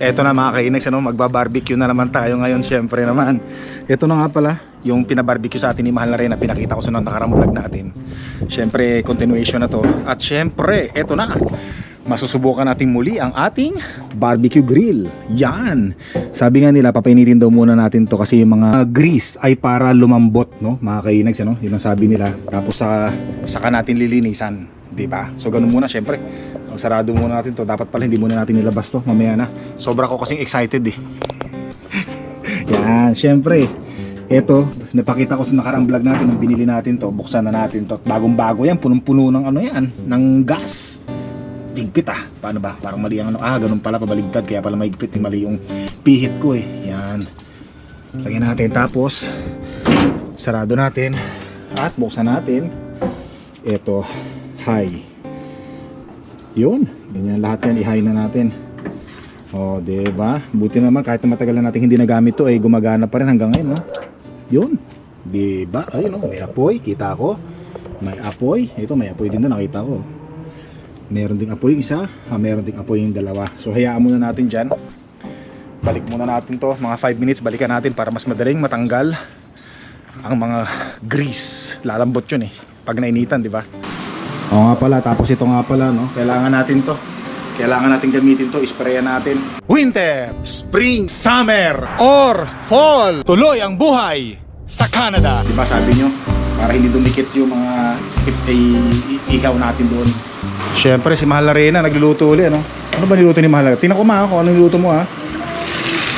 Eto na mga kainags, ano, magba-barbecue na naman tayo ngayon syempre naman. Ito na nga pala, yung pinabarbecue sa atin ni Mahal na rin na pinakita ko sa nung nakarang vlog natin. Syempre, continuation na to. At syempre, eto na. Masusubukan natin muli ang ating barbecue grill. Yan. Sabi nga nila, papainitin daw muna natin to kasi yung mga grease ay para lumambot, no? Mga kainags, ano? Yun ang sabi nila. Tapos sa saka natin lilinisan, 'di ba? So ganun muna syempre. Sarado muna natin to. Dapat pala hindi muna natin nilabas to. Mamaya na. Sobra ko kasing excited eh. Yan, syempre. Ito, napakita ko sa nakarang vlog natin nung binili natin to. Buksan na natin to. Bagong-bago yan. Punong-puno ng ano yan. Ng gas. Tigpit ah. Paano ba? Parang mali ang ano. Ah, ganun pala. Pabaligtad. Kaya pala maigpit. Mali yung pihit ko eh. Yan. Lagyan natin. Tapos, sarado natin. At buksan natin. Ito, high. Yun, ganyan lahat yan i-high na natin. Oh, 'di ba? Buti naman kahit na matagal na natin hindi nagamit 'to, eh gumagana pa rin hanggang ngayon, no? 'Yun. 'Di ba? Ayun, oh, may apoy, kita ko. May apoy. Ito may apoy din na nakita ko. Meron ding apoy isa, ah, meron ding apoy yung dalawa. So hayaan muna natin diyan. Balik muna natin 'to, mga 5 minutes balikan natin para mas madaling matanggal ang mga grease. Lalambot 'yun eh pag nainitan, 'di ba? Oo nga pala, tapos ito nga pala, no? Kailangan natin to. Kailangan natin gamitin to, isprayan natin. Winter, Spring, Summer, or Fall. Tuloy ang buhay sa Canada. Diba sabi nyo, para hindi dumikit yung mga ihaw natin doon. Siyempre, si Mahal Arena nagluluto ulit, ano? Ano ba niluto ni Mahal Arena? Tingnan ko ma, kung ano niluto mo, ha?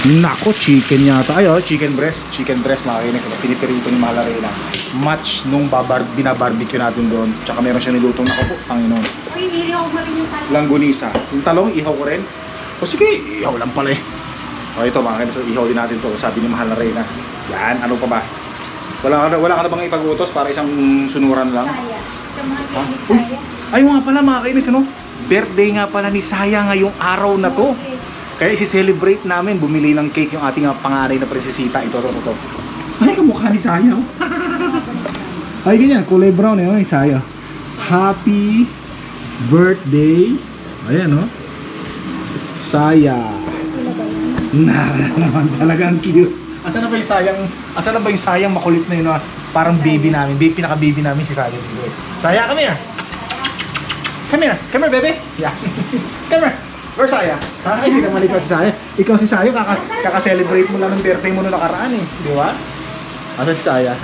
Nako, chicken yata. Ay, oh, chicken breast. Chicken breast, mga kainis. Pinipirito ni Mahal Arena. Match nung babar binabarbecue natin doon. Tsaka meron siya nilutong nako po, Panginoon. Uy, hindi ako marin. Langgunisa. Yung talong, ihaw ko rin. O sige, ihaw lang pala eh. O ito mga kainis, ihaw din natin to. Sabi ni Mahal Arena. Yan, ano pa ba? Wala ka na, wala ka na bang ipag-utos para isang sunuran lang? Saya. Ha? Uy. Ayaw nga pala mga kainis, ano? Birthday nga pala ni Saya ngayong araw na to. Okay. Kaya isi-celebrate namin, bumili ng cake yung ating panganay na prinsesita. Ito, ito, ito. Ay, kamukha ni Saya. oh. Ay, ganyan. Kulay brown eh. Ay, Saya. Happy birthday. Ayan, oh. Saya. Sila ba yun? Na naman talagang cute. Asan na ba yung sayang, asan na ba yung sayang makulit na yun ah? Parang baby namin, baby, pinaka-baby namin si Saya dito. eh. Saya, come here. Come here, come here, baby. Yeah. come here. Where's Saya? Ha? Hindi naman ikaw si Saya. Ikaw si Saya, kaka, kaka-celebrate mo lang ng birthday mo noong nakaraan eh. Di ba? Asa si Saya?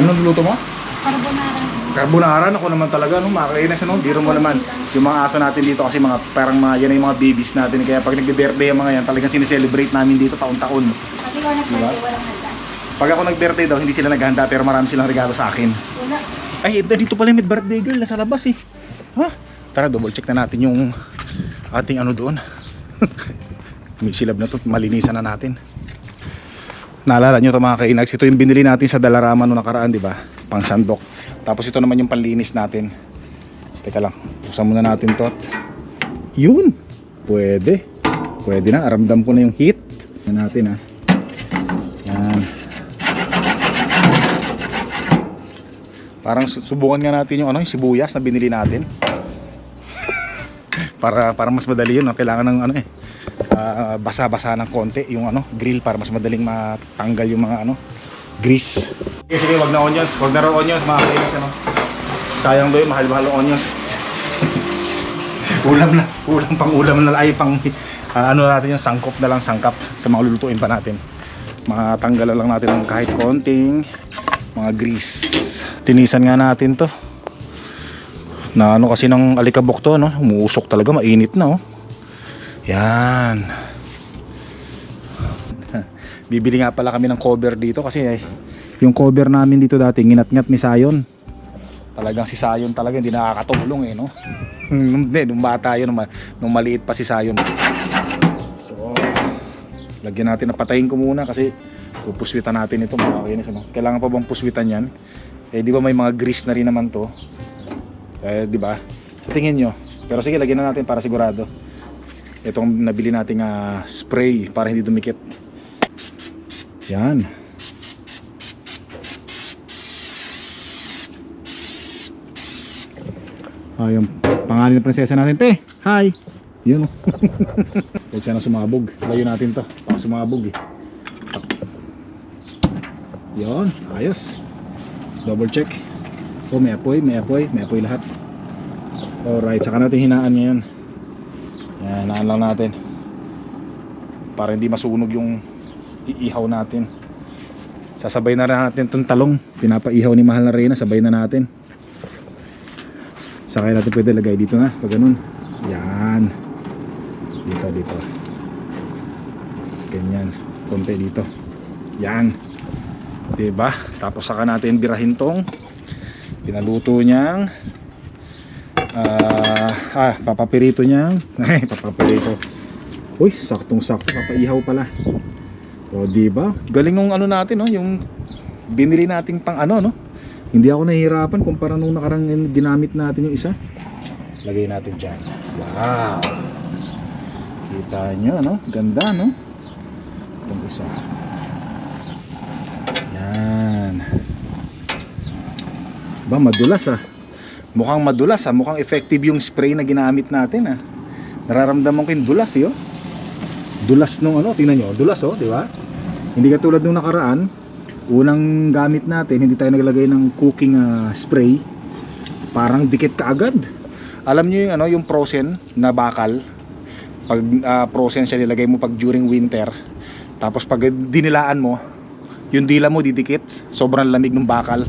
Anong luto mo? Carbonara. Carbonara, ako naman talaga, no, makakainis, ano, biro mo naman. Yung mga aso natin dito kasi mga, parang mga, yan yung mga babies natin. Kaya pag nagbe-birthday ang mga yan, talagang sineselebrate namin dito taon-taon. Pag ikaw nag-birthday, walang handa. Pag ako nag-birthday daw, hindi sila naghanda pero marami silang regalo sa akin. Wala. Ay, dito pala yung birthday girl, nasa labas eh. Ha? Tara, double check na natin yung ating ano doon. May silab na to, malinisan na natin. Naalala nyo to mga kainags, ito yung binili natin sa Dalarama noong nakaraan, di ba? Pang sandok. Tapos ito naman yung panlinis natin. Teka lang, buksan muna natin to. Yun! Pwede. Pwede na, aramdam ko na yung heat. Yan natin ha. Yan. Parang su- subukan nga natin yung ano, yung sibuyas na binili natin. Para para mas madali yun, no? kailangan ng ano eh ah, basa-basa ng konti yung ano, grill para mas madaling matanggal yung mga ano, grease. Sige, sige, wag na onions, wag na raw onions, mga kainis ano. Sayang yung mahal-mahal ng onions. ulam na, ulam pang ulam na ay pang ah, ano natin yung sangkop na lang sangkap sa mga lulutuin pa natin. Matanggalan lang natin ng kahit konting mga grease. Tinisan nga natin to. Na ano kasi ng alikabok to, no? Umuusok talaga, mainit na, oh. Yan. Bibili nga pala kami ng cover dito kasi eh, yung cover namin dito dati, nginat-ngat ni Sayon. Talagang si Sayon talaga hindi nakakatulong eh, no? Hindi, nung bata yun, nung, nung maliit pa si Sayon. So, lagyan natin na patayin ko muna kasi pupuswitan natin ito mga kainis. Ano? Kailangan pa bang puswitan yan? Eh, di ba may mga grease na rin naman to? Eh, di ba? Tingin nyo. Pero sige, lagyan na natin para sigurado. Itong nabili nating ah, spray para hindi dumikit. Yan. Ah, yung pangalan ng prinsesa natin, te. Hi. Yun oh. Huwag sana sumabog. Layo natin to. Baka sumabog eh. Yun, ayos. Double check. Oh, may apoy, may apoy, may apoy lahat. Alright, saka natin hinaan ngayon. Yan, hinaan lang natin. Para hindi masunog yung iihaw natin. Sasabay na rin natin itong talong. Pinapaihaw ni Mahal na Reyna, sabay na natin. Saka natin pwede lagay dito na, pag ganun. Yan. Dito, dito. Ganyan. Konti dito. Yan. 'Di ba? Tapos saka natin birahin tong pinaluto niyang ah, ah papapirito niyang ay papapirito. Uy saktong sakto papaihaw pala. O di ba? Galing nung ano natin no? Yung binili nating pang ano no? Hindi ako nahihirapan kumpara nung nakarang ginamit natin yung isa. Lagay natin dyan. Wow! Kita nyo no? Ganda no? Itong isa yan ba madulas ah. Mukhang madulas ah. Mukhang effective yung spray na ginamit natin ah. Nararamdaman ko yung dulas eh oh. dulas nung ano tingnan nyo dulas oh di ba? Hindi katulad nung nakaraan unang gamit natin hindi tayo naglagay ng cooking ah, spray. Parang dikit kaagad alam nyo yung ano yung frozen na bakal? Pag ah, frozen siya nilagay mo pag during winter. Tapos pag dinilaan mo yung dila mo didikit. Sobrang lamig ng bakal.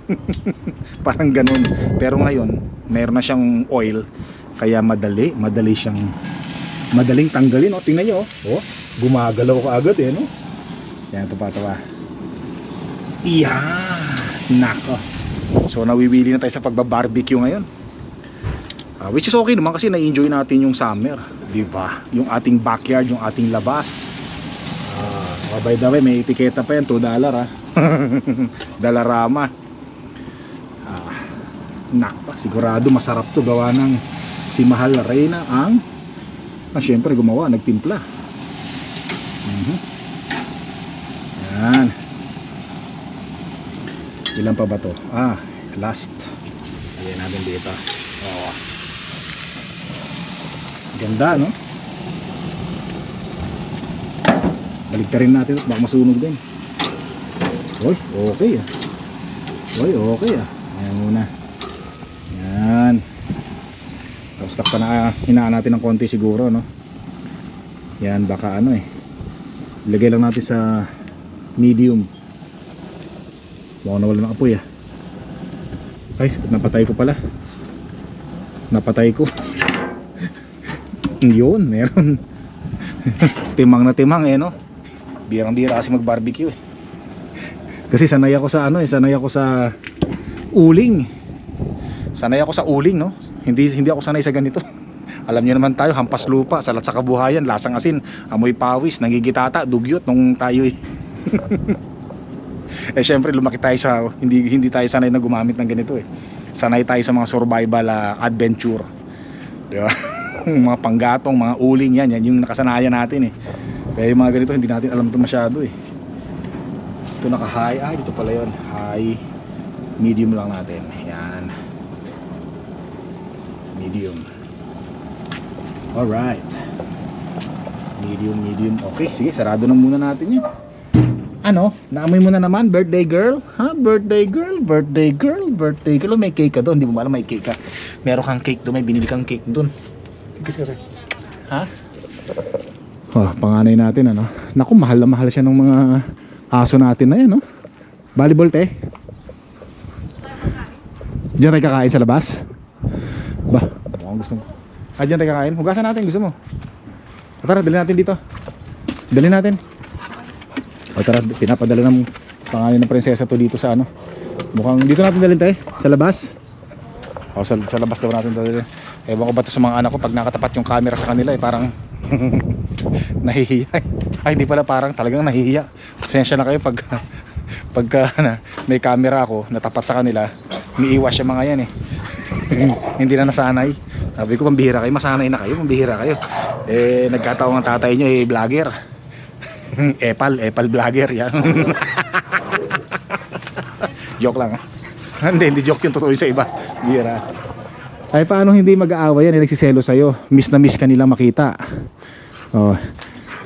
Parang ganun. Pero ngayon meron na siyang oil. Kaya madali madali siyang madaling tanggalin. Oh tingnan nyo oh, oh gumagalaw ka agad eh no? Yan tapa tapa iyan nako. So nawiwili na tayo sa pagbabarbecue ngayon. Ah, which is okay naman kasi na-enjoy natin yung summer, 'di ba? Yung ating backyard, yung ating labas. Ah, oh, by the way, may etiketa pa yan, 2 dollar ah. Dalarama. Ah, nakpa, sigurado masarap to gawa ng si Mahal na Reyna ang ah, syempre gumawa, nagtimpla. Mhm. Yan. Ilan pa ba to? Ah, last. Ayan natin dito. Oo. Ganda, no? Balik rin natin at baka masunog din. Uy, okay ah. Uy, okay ah. Ayan muna. Yan. Tapos takpa na hinaan natin ng konti siguro, no? Yan, baka ano eh. Ilagay lang natin sa medium. Baka nawala ng apoy ah. Ay, napatay ko pala. Napatay ko. Yun, meron. timang na timang eh, no? Birang-bira kasi mag-barbecue eh. Kasi sanay ako sa ano eh, sanay ako sa uling. Sanay ako sa uling, no? Hindi hindi ako sanay sa ganito. Alam niyo naman tayo, hampas lupa, salat sa kabuhayan, lasang asin, amoy pawis, nangigitata, dugyot nung tayo eh. eh syempre lumaki tayo sa hindi hindi tayo sanay na gumamit ng ganito eh. Sanay tayo sa mga survival ah, adventure. Di ba? mga panggatong, mga uling yan, yan yung nakasanayan natin eh. Kaya yung mga ganito hindi natin alam ito masyado eh. Ito naka high, ah dito pala yon high, medium lang natin. Yan. Medium. Alright. Medium, medium. Okay, sige, sarado na muna natin yun. Ano? Naamoy mo na naman, birthday girl? Ha? Birthday girl? Birthday girl? Birthday girl? May cake ka doon. Hindi mo alam may cake ka. Meron kang cake doon. May binili kang cake doon. Kikis kasi. Ha? Oh, panganay natin ano. Naku, mahal na mahal siya ng mga aso natin na yan, no? Volleyball, te. Diyan tayo kakain sa labas? Ba, mukhang gusto mo. Ah, diyan tayo kakain? Hugasan natin, gusto mo. Tara, dali natin dito. Dali natin. O tara, pinapadala ng pangalan ng prinsesa to dito sa ano. Mukhang dito natin dalhin tayo, sa labas. O, sa, sa labas daw natin dalhin. Ewan ko ba to sa mga anak ko pag nakatapat yung camera sa kanila eh parang nahihiya. Ay hindi pala parang talagang nahihiya. Pasensya na kayo pag pagka na, may camera ako natapat sa kanila, umiiwas yung mga yan eh. hindi na nasanay. Sabi ko pambihira kayo, masanay na kayo, pambihira kayo. Eh nagkataon ang tatay nyo eh vlogger. epal, epal vlogger yan. joke lang ah. Hindi, hindi joke yung totoo yun sa iba. Bihira. Ay paano hindi mag-aaway yan? Eh, nagsiselo sa'yo. Miss na miss ka nila makita. Oh.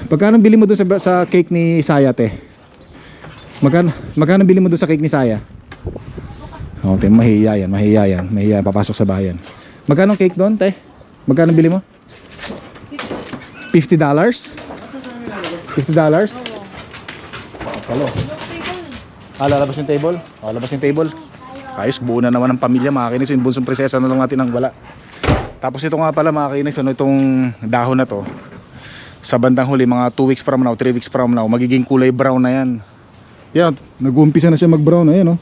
Pagkano bili mo doon sa, sa cake ni Saya, te? Magkano, magkano bili mo doon sa cake ni Saya? Oh, te, mahiya yan, mahiya yan. Mahiya, papasok sa bayan. Magkano cake doon, te? Magkano bili mo? $50? $50? Kalo. Ah, lalabas yung table? Ah, lalabas yung table. Ayos, buo na naman ang pamilya mga kinis. Yung bunsong prinsesa na lang natin ang wala. Tapos ito nga pala mga kinis, ano itong dahon na to. Sa bandang huli, mga 2 weeks from now, 3 weeks from now, magiging kulay brown na yan. Yan, nag-uumpisa na siya mag-brown. Ayan, oh.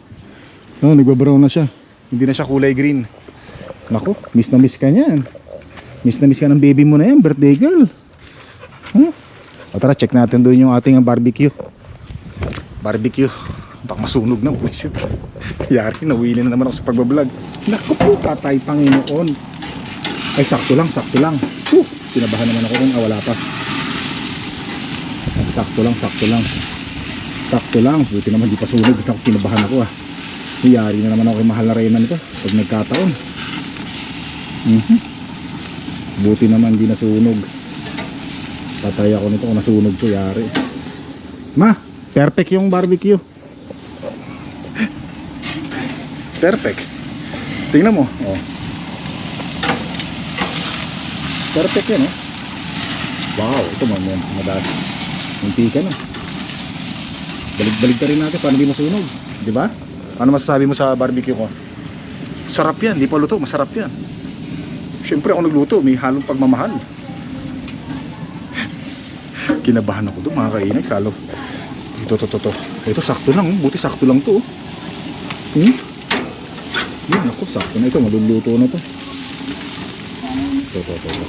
Oh, nagba-brown na siya. Hindi na siya kulay green. Nako, miss na miss ka niyan. Miss na miss ka ng baby mo na yan, birthday girl. Huh? O tara, check natin doon yung ating barbecue. Barbecue. Baka masunog na, buwisit. Yari, nawili na naman ako sa pagbablog. Naku po, tatay Panginoon. Ay, sakto lang, sakto lang. Huh, kinabahan naman ako kung ah, wala pa. Sakto lang, sakto lang. Sakto lang. Buti naman di pa sunog. Ako, kinabahan ako ah. Yari na naman ako kay mahal na reyna nito. Pag nagkataon. Mhm. Buti naman di nasunog. Patay ako nito kung nasunog to, yari. Ma, perfect yung barbecue. Perfect. Tingnan mo. Oh. Perfect yan, oh. Wow, ito man yan. Hindi ka na. Balik-balik ka rin natin paano di masunog. Di ba? Ano masasabi mo sa barbecue ko? Sarap yan. Di pa luto. Masarap yan. Siyempre ako nagluto. May halong pagmamahal. Kinabahan ako doon mga kainay. Kalo. Ito, ito, ito, ito. Ito, sakto lang. oh. Buti sakto lang to. oh. Hmm? Yun, ako, sakto na ito. Maluluto na to. Ito, ito, ito. ito.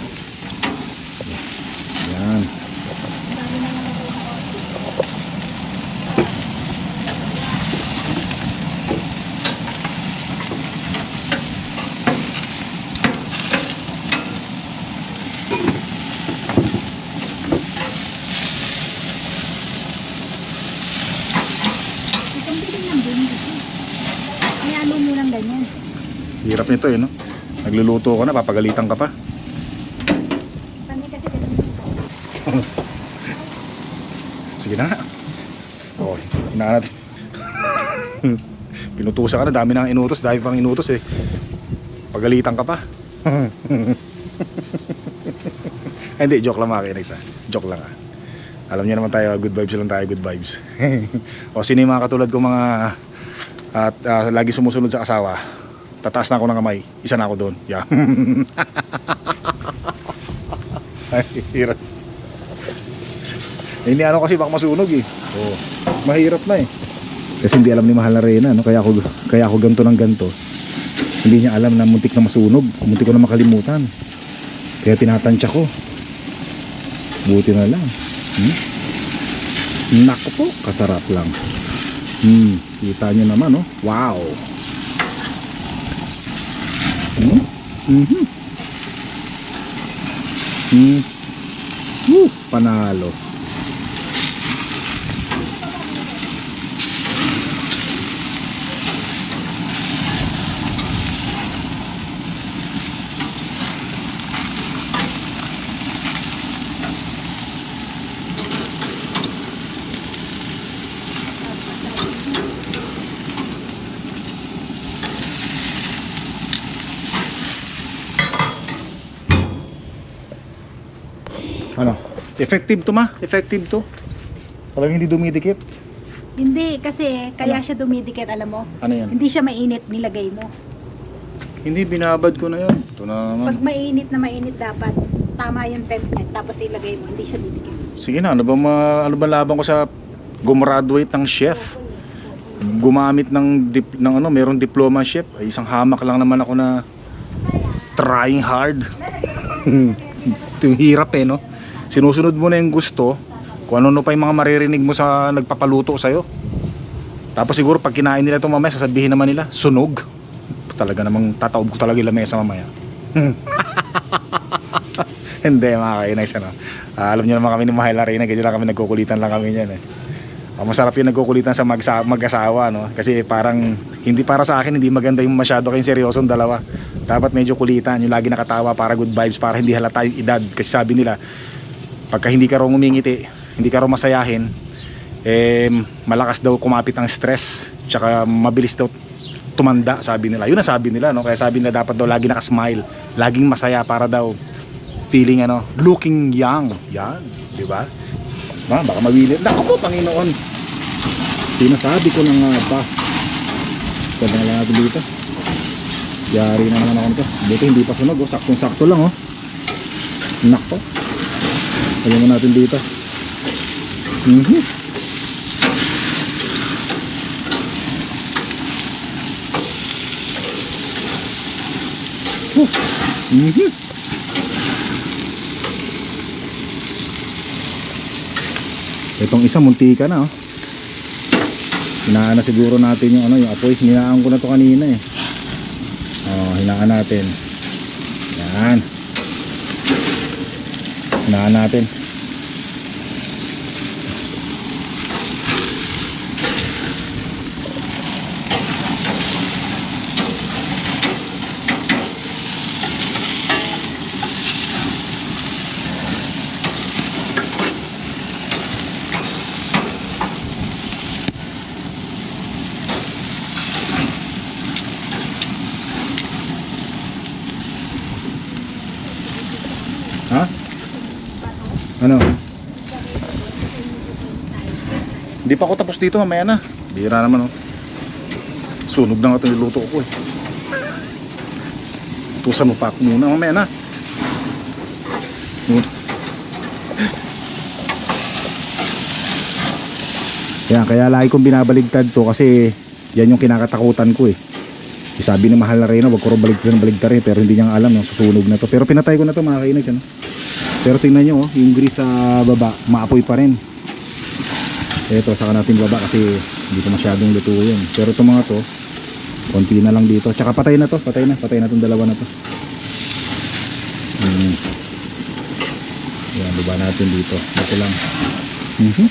Yan. Itong biling ng din. May ano mo lang ganyan. Hirap nito eh, no? Nagluluto ko na, papagalitan ka pa. Sige na nga. Oo, hinaan natin. Pinutusan ka na, dami nang inutos, dami pang inutos eh. Pagalitan ka pa. Hindi, joke lang mga kinex ah. Joke lang ah. Alam niyo naman tayo, good vibes lang tayo, good vibes. o sino yung mga katulad ko mga at ah, lagi sumusunod sa asawa, tataas na ako ng kamay, isa na ako doon. Yeah. Ay, hirap. Eh, Hindi ano kasi baka masunog eh. Oo. Mahirap na eh. Kasi hindi alam ni Mahal na Reyna, no? kaya ako kaya ako ganto ng ganto. Hindi niya alam na muntik na masunog, muntik ko na makalimutan. Kaya tinatansya ko. Buti na lang. Hmm? Nako po, kasarap lang. Hmm, kita niyo naman, no? Wow. Hmm? Mhm. Hmm. Woo, panalo. Ano? Effective to ma? Effective to? Talagang hindi dumidikit? Hindi, kasi kaya siya dumidikit, alam mo. Ano yan? Hindi siya mainit, nilagay mo. Hindi, binabad ko na yun. Ito na naman. Pag mainit na mainit dapat, tama yung temp niya, tapos ilagay mo, hindi siya didikit. Sige na, ano ba, ma, ano ba laban ko sa gumraduate ng chef? Gumamit ng, dip, ng ano, merong diploma chef. Ay, isang hamak lang naman ako na trying hard. Ito yung hirap eh, no? Sinusunod mo na yung gusto, kung ano pa yung mga maririnig mo sa nagpapaluto sa'yo. Tapos siguro pag kinain nila ito mamaya, sasabihin naman nila, sunog. Talaga namang tataob ko talaga yung lamesa mamaya. Hindi mga kainay ano. Ah, alam niyo naman kami ni Mahal Arena, ganyan lang kami nagkukulitan lang kami niyan eh. Ah, masarap yung nagkukulitan sa mag-asawa no kasi parang hindi para sa akin hindi maganda yung masyado kayong seryosong dalawa. Dapat medyo kulitan, yung lagi nakatawa para good vibes, para hindi halata yung edad. Kasi sabi nila, pagka hindi ka raw ngumingiti, hindi ka raw masayahin, eh, malakas daw kumapit ang stress, tsaka mabilis daw tumanda, sabi nila. Yun ang sabi nila, no? Kaya sabi nila dapat daw lagi nakasmile, laging masaya para daw feeling ano, looking young. Yan, di ba? Ba, baka mawili. Naku po, Panginoon. Sinasabi ko na nga ba? Na lang natin dito. Yari na naman ako nito. Buti hindi pa sunog, oh. Saktong-sakto lang, oh. Nako. Mo natin dito. Mhm. Oh. Mhm. Itong isa muntika na oh. Hinaan na siguro natin yung ano yung apoy. Hinaan ko na to kanina eh. Oh, hinaan natin. Yan. Hinaan natin. Ha? Ano? Hindi pa ako tapos dito, mamaya na. Bira naman oh. Sunog na nga ito niluto ko eh. Tusan mo pa ako muna, mamaya na. Yan, kaya lagi kong binabaligtad to kasi yan yung kinakatakutan ko eh. Sabi ni Mahal na Reyna, wag ko rin baligtad eh, pero hindi niya alam yung susunog na to. Pero pinatay ko na to mga kainis, ano? Pero tingnan nyo, oh, yung grease sa baba, maapoy pa rin. Ito, saka natin baba kasi hindi ko masyadong luto yun. Pero itong mga to, konti na lang dito. Tsaka patay na to, patay na, patay na itong dalawa na to. Hmm. Yan, baba natin dito. Ito lang. Mhm.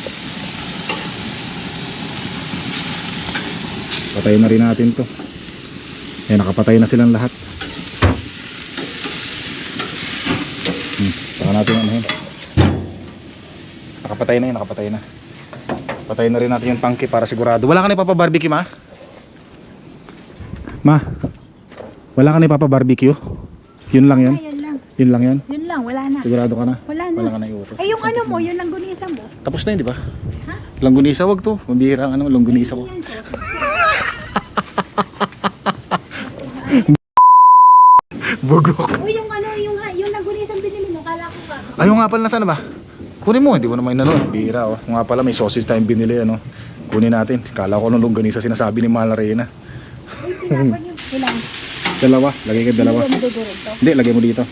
Patay na rin natin to. Yan, nakapatay na silang lahat. Hmm, saka natin ano yun. Nakapatay na yun, nakapatay na. Patay na rin natin yung tangke para sigurado. Wala ka na ipapa-barbecue, ma? Ma, wala ka na ipapa-barbecue? Yun lang yun? Ayun lang. Yun lang yun? Yun lang, wala na. Sigurado ka na? Wala na. Wala ka na iutos. Ay, yung ano mo, yung langgunisa mo. Tapos na yun, di ba? Ha? Langgunisa, wag to. Mabihira ang ano, langgunisa ko. Bugok. Uy, yung ano, yung, yung langgunisa binili mo, kala ko ka. Ayun nga pala, nasaan na ba? Kunin mo, hindi ko naman inano. Bihira, oh. Yung nga pala, may sausage tayong binili, ano. Kunin natin. Kala ko nung longganisa sinasabi ni Mahal na Reyna. Dalawa, lagay ka dalawa. Hindi lagay mo dito.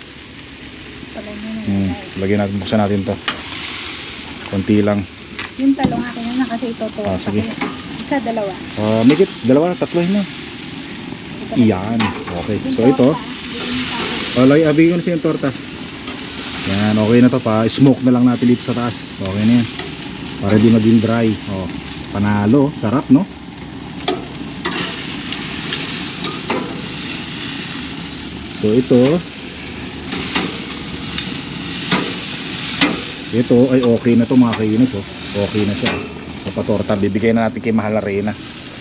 Hmm, lagay natin, buksan natin to. Konti lang. Yung talong akin na kasi ito to. Ah, sige. Isa, dalawa. Uh, make it, dalawa, tatlo yun na. Iyan. Okay, so ito. Oh, lagay, abigin ko na siya yung torta. Yan, okay na to pa. Smoke na lang natin dito sa taas. Okay na yan. Para di maging dry. Oh, panalo. Sarap, no? So, ito. Ito ay okay na to mga kainis, oh. Okay na siya. Sa patorta, bibigay na natin kay Mahal na Reyna.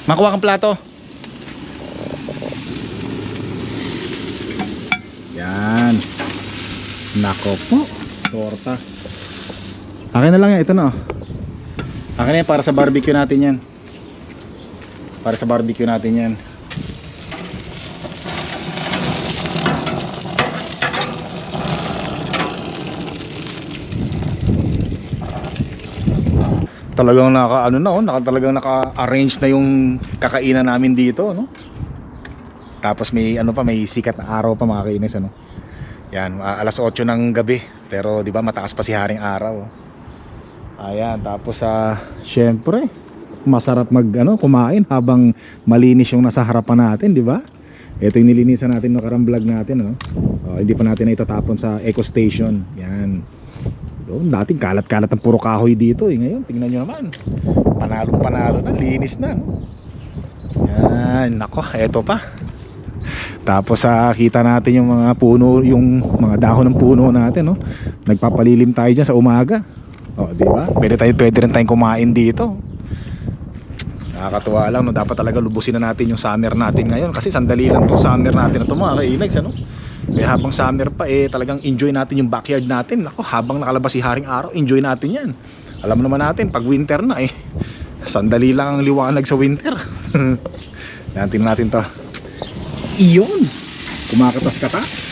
Makuha kang plato. Yan. Nako po. Torta. Akin na lang yan. Ito na. oh. Akin na yan para sa barbecue natin yan. Para sa barbecue natin yan. Talagang naka ano na oh, naka talagang naka-arrange na yung kakainan namin dito, no? Tapos may ano pa, may sikat na araw pa mga kainis ano. Yan, ah, alas 8 ng gabi. Pero 'di ba mataas pa si haring araw. Ayan, tapos sa syempre, masarap mag ano, kumain habang malinis yung nasa harapan natin, 'di ba? Ito yung nilinisan natin no karang vlog natin ano. Oh, hindi pa natin na itatapon sa eco station. Yan. Doon, dati kalat-kalat ang puro kahoy dito eh. Ngayon, tingnan nyo naman. Panalong panalo na, linis na. No? Yan, nako, eto pa. Tapos sa kita natin yung mga puno, yung mga dahon ng puno natin, no? Nagpapalilim tayo diyan sa umaga. Oh, di ba? Pwede tayo pwede rin tayong kumain dito. Nakakatuwa lang, no? Dapat talaga lubusin na natin yung summer natin ngayon kasi sandali lang tong summer natin na to mga ano? Kaya habang summer pa eh talagang enjoy natin yung backyard natin. Ako, habang nakalabas si Haring Araw, enjoy natin 'yan. Alam naman natin pag winter na eh. Sandali lang ang liwanag sa winter. Natin natin 'to. Iyon. Kumakatas-katas.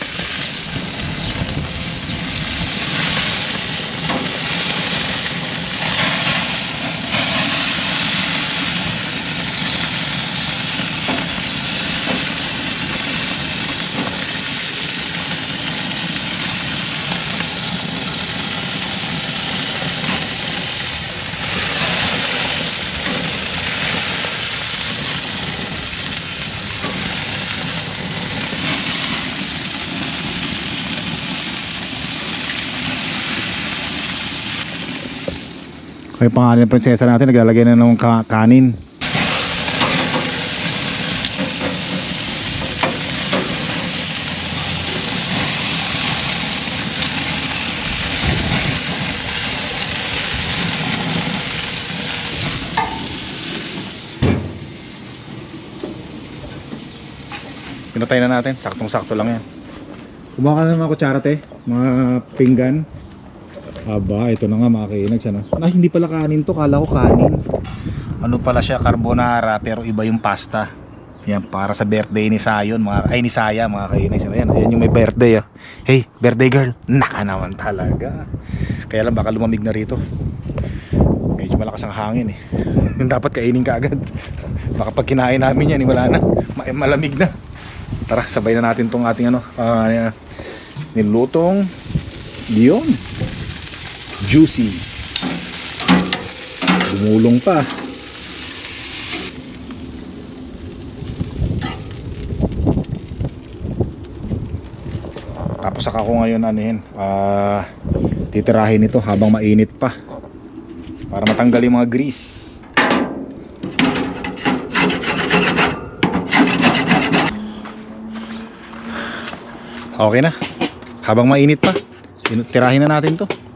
Yung pangalan ng prinsesa natin, naglalagay na ng ka- kanin. Pinatay na natin, saktong-sakto lang yan. Kumuha ka na ng mga kutsara te, mga pinggan. Aba, ito na nga mga kainags ano. Ah, hindi pala kanin to, kala ko kanin. Ano pala siya, carbonara pero iba yung pasta. Yan, para sa birthday ni Sayon, mga, ay ni Saya, mga kainags. Ano yan, ayan yung may birthday. Ah. Hey, birthday girl, naka naman talaga. Kaya lang baka lumamig na rito. Medyo malakas ang hangin eh. Dapat kainin ka agad. Baka pag kinain namin yan, eh, wala na. Ma- malamig na. Tara, sabay na natin tong ating ano, ah, nilutong yun juicy. Dumulong pa. Tapos saka ko ngayon ano yun ah, titirahin ito habang mainit pa. Para matanggal yung mga grease. Okay na. Habang mainit pa tirahin na natin to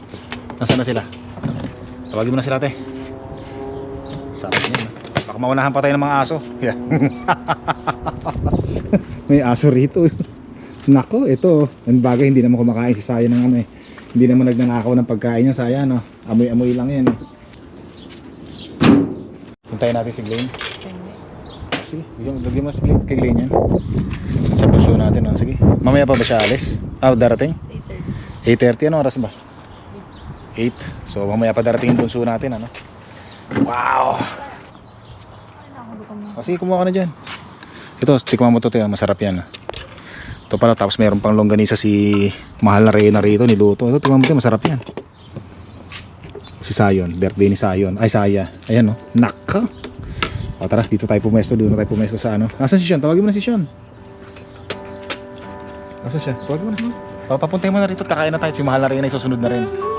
Nasaan na sila? Tawagin mo na sila, te. Sarap niyan. eh. Baka maunahan pa tayo ng mga aso. Yeah. May aso rito. Nako, ito. Ang bagay, hindi naman kumakain si Saya ng ano eh. Hindi naman nagnanakaw ng pagkain niya, Saya, no? Amoy-amoy lang yan eh. Hintayin natin si Glenn. Sige, bigyan, lagyan mo si Glenn, kay Glenn yan. Sa puso natin, no? Sige. Mamaya pa ba siya alis? Ah, darating? 8.30, ano oras ba? 8. So mamaya pa darating yung bunso natin ano. Wow. Sige, kumuha ka na dyan. Ito, tikman mo to tayo. Masarap yan. ah. Ito pala, tapos meron pang longganisa si mahal na reyna rito, niluto. Ito, tikman mo tayo. Masarap yan. Si Sayon, birthday ni Sayon. Ay, Saya. Ayan, no. Naka. O tara, dito tayo pumesto. Doon tayo pumesto sa ano. Asan si Sean? Tawagin mo na si Sean. Asan siya? Tawagin mo na. O, papuntay mo na rito. Kakain na tayo. Si mahal na reyna, susunod na rin.